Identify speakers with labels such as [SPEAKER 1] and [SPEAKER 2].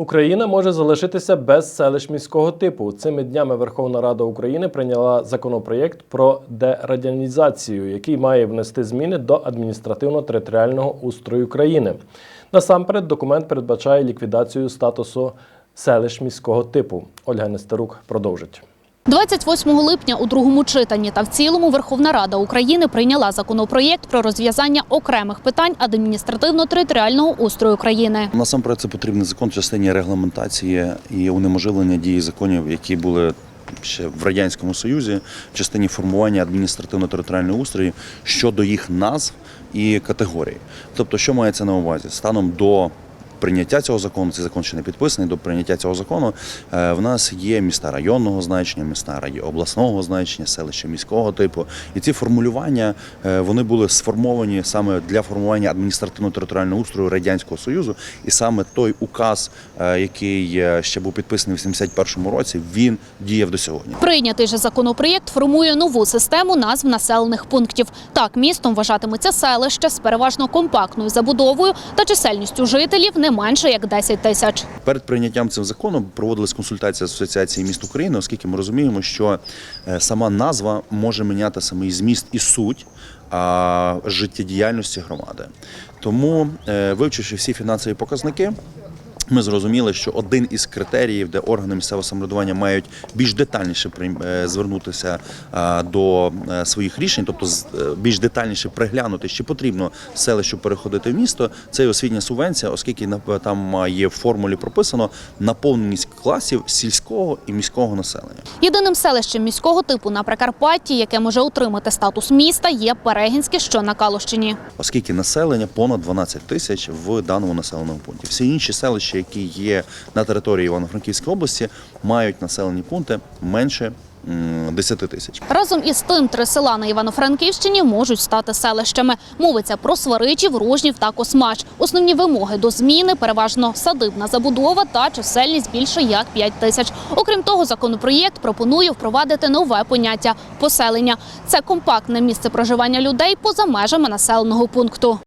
[SPEAKER 1] Україна може залишитися без селищ міського типу. Цими днями Верховна Рада України прийняла законопроєкт про дерадянізацію, який має внести зміни до адміністративно-територіального устрою країни. Насамперед, документ передбачає ліквідацію статусу селищ міського типу. Ольга Нестерук продовжить.
[SPEAKER 2] 28 липня у другому читанні та в цілому Верховна Рада України прийняла законопроєкт про розв'язання окремих питань адміністративно-територіального устрою країни.
[SPEAKER 3] Насамперед, це потрібний закон в частині регламентації і унеможливлення дії законів, які були ще в радянському союзі, в частині формування адміністративно-територіального устрою щодо їх назв і категорій. Тобто, що мається на увазі станом до. Прийняття цього закону, цей закон ще не підписаний. До прийняття цього закону е, в нас є міста районного значення, міста обласного значення, селища міського типу. І ці формулювання е, вони були сформовані саме для формування адміністративно-територіального устрою радянського союзу. І саме той указ, е, який ще був підписаний в 71-му році, він діяв до сьогодні.
[SPEAKER 2] Прийнятий же законопроєкт формує нову систему назв населених пунктів. Так, містом вважатиметься селище з переважно компактною забудовою та чисельністю жителів не менше як 10 тисяч.
[SPEAKER 3] Перед прийняттям цим законом проводилась консультація з Асоціацією міст України, оскільки ми розуміємо, що е, сама назва може міняти самий зміст і суть а, життєдіяльності громади. Тому, е, вивчивши всі фінансові показники. Ми зрозуміли, що один із критеріїв, де органи місцевого самоврядування мають більш детальніше е, звернутися до е, своїх рішень, тобто е, більш детальніше приглянути, чи потрібно селищу переходити в місто. Це і освітня субвенція, оскільки там є в формулі прописано наповненість класів сільського і міського населення.
[SPEAKER 2] Єдиним селищем міського типу на Прикарпатті, яке може отримати статус міста, є Перегінське, що на Калущині.
[SPEAKER 3] оскільки населення понад 12 тисяч в даному населеному пункті. Всі інші селища, які є на території Івано-Франківської області, мають населені пункти менше м, 10 тисяч.
[SPEAKER 2] Разом із тим, три села на Івано-Франківщині можуть стати селищами. Мовиться про Сваричів, Рожнів та Космач. Основні вимоги до зміни переважно садибна забудова та чисельність більше як 5 тисяч. Окрім того, законопроєкт пропонує впровадити нове поняття поселення. Це компактне місце проживання людей поза межами населеного пункту.